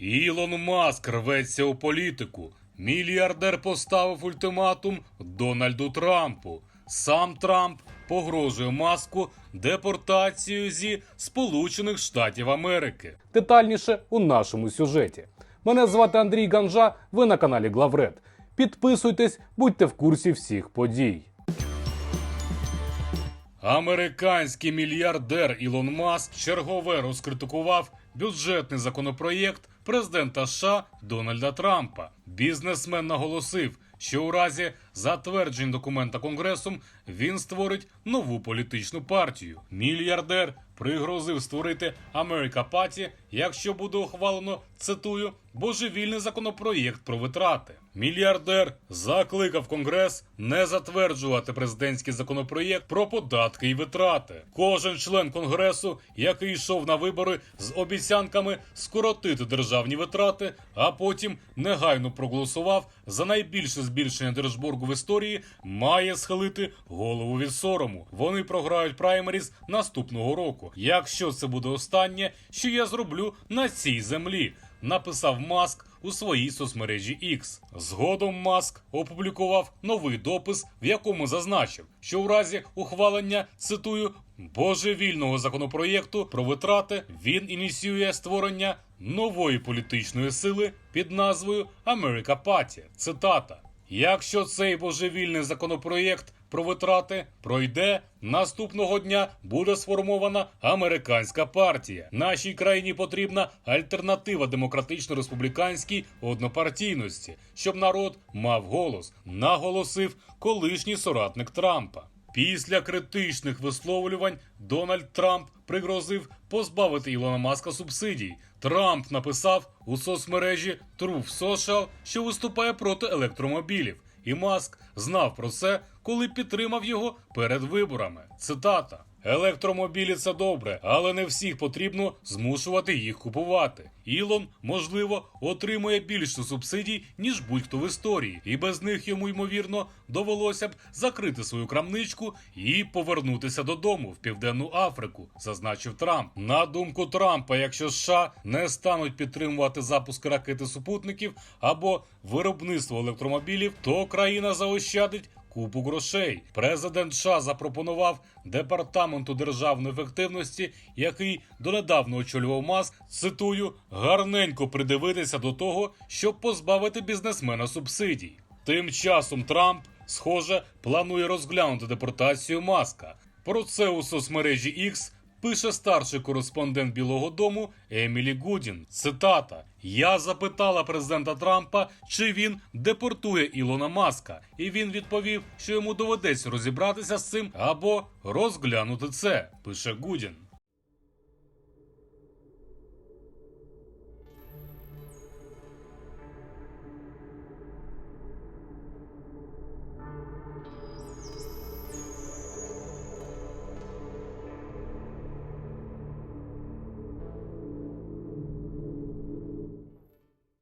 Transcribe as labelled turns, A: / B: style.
A: Ілон Маск рветься у політику. Мільярдер поставив ультиматум Дональду Трампу. Сам Трамп погрожує маску депортацією зі Сполучених Штатів Америки.
B: Детальніше у нашому сюжеті. Мене звати Андрій Ганжа. Ви на каналі Главред. Підписуйтесь, будьте в курсі всіх подій.
A: Американський мільярдер Ілон Маск чергове розкритикував бюджетний законопроєкт президента США Дональда Трампа. Бізнесмен наголосив, що у разі затверджень документа Конгресом він створить нову політичну партію. Мільярдер пригрозив створити Америка Паті, якщо буде ухвалено цитую божевільний законопроєкт про витрати. Мільярдер закликав Конгрес не затверджувати президентський законопроєкт про податки і витрати. Кожен член конгресу, який йшов на вибори з обіцянками скоротити державні витрати, а потім негайно проголосував за найбільше збільшення держборгу в історії, має схилити голову від сорому. Вони програють праймеріз наступного року. Якщо це буде останнє, що я зроблю на цій землі написав Маск у своїй соцмережі X. Згодом Маск опублікував новий допис, в якому зазначив, що у разі ухвалення цитую божевільного законопроєкту про витрати він ініціює створення нової політичної сили під назвою Америка Паті. Цитата. Якщо цей божевільний законопроєкт про витрати пройде, наступного дня буде сформована американська партія. Нашій країні потрібна альтернатива демократично-республіканській однопартійності, щоб народ мав голос, наголосив колишній соратник Трампа. Після критичних висловлювань Дональд Трамп пригрозив позбавити Ілона Маска субсидій. Трамп написав у соцмережі Truth Social, що виступає проти електромобілів, і Маск знав про це, коли підтримав його перед виборами. Цитата. Електромобілі це добре, але не всіх потрібно змушувати їх купувати. Ілон, можливо, отримує більше субсидій, ніж будь-хто в історії, і без них йому ймовірно довелося б закрити свою крамничку і повернутися додому в південну Африку, зазначив Трамп. На думку Трампа, якщо США не стануть підтримувати запуск ракети супутників або виробництво електромобілів, то країна заощадить купу грошей. Президент США запропонував департаменту державної ефективності, який донедавна очолював Маск, цитую, гарненько придивитися до того, щоб позбавити бізнесмена субсидій. Тим часом Трамп, схоже, планує розглянути депортацію Маска. Про це у соцмережі X пише старший кореспондент Білого Дому Емілі Гудін. Цитата: Я запитала президента Трампа, чи він депортує Ілона Маска, і він відповів, що йому доведеться розібратися з цим або розглянути це. Пише Гудін.